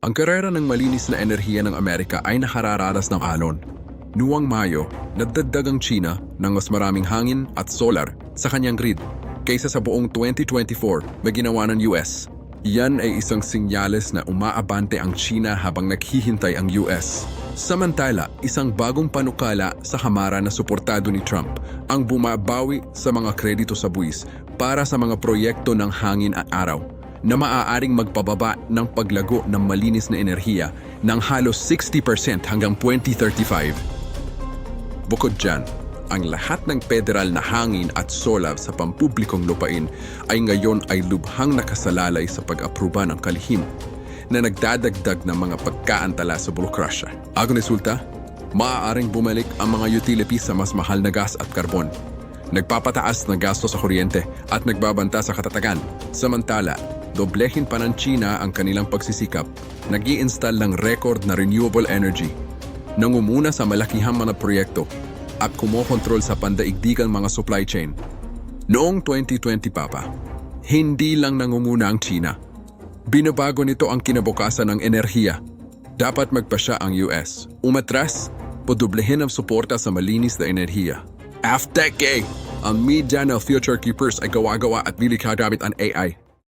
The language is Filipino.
Ang karera ng malinis na enerhiya ng Amerika ay nakararanas ng alon. Nuwang Mayo, nagdagdag ang China ng mas maraming hangin at solar sa kanyang grid kaysa sa buong 2024 na ginawa ng US. Yan ay isang sinyales na umaabante ang China habang naghihintay ang US. Samantala, isang bagong panukala sa kamara na suportado ni Trump ang bumabawi sa mga kredito sa buwis para sa mga proyekto ng hangin at araw na maaaring magpababa ng paglago ng malinis na enerhiya ng halos 60% hanggang 2035. Bukod dyan, ang lahat ng federal na hangin at solar sa pampublikong lupain ay ngayon ay lubhang nakasalalay sa pag-aproba ng kalihim na nagdadagdag ng mga pagkaantala sa burokrasya. Ang resulta, maaaring bumalik ang mga utilities sa mas mahal na gas at karbon. Nagpapataas ng gasto sa kuryente at nagbabanta sa katatagan. Samantala, doblehin pa ng China ang kanilang pagsisikap, nag install ng record na renewable energy, nangumuna sa malakihang mga proyekto at kumokontrol sa pandaigdigang mga supply chain. Noong 2020 papa, hindi lang nangunguna ang China. Binabago nito ang kinabukasan ng enerhiya. Dapat magpasya ang US. Umatras, padublehin ang suporta sa malinis na enerhiya. After ang media ng Future Keepers ay gawa-gawa at bili gamit ang AI.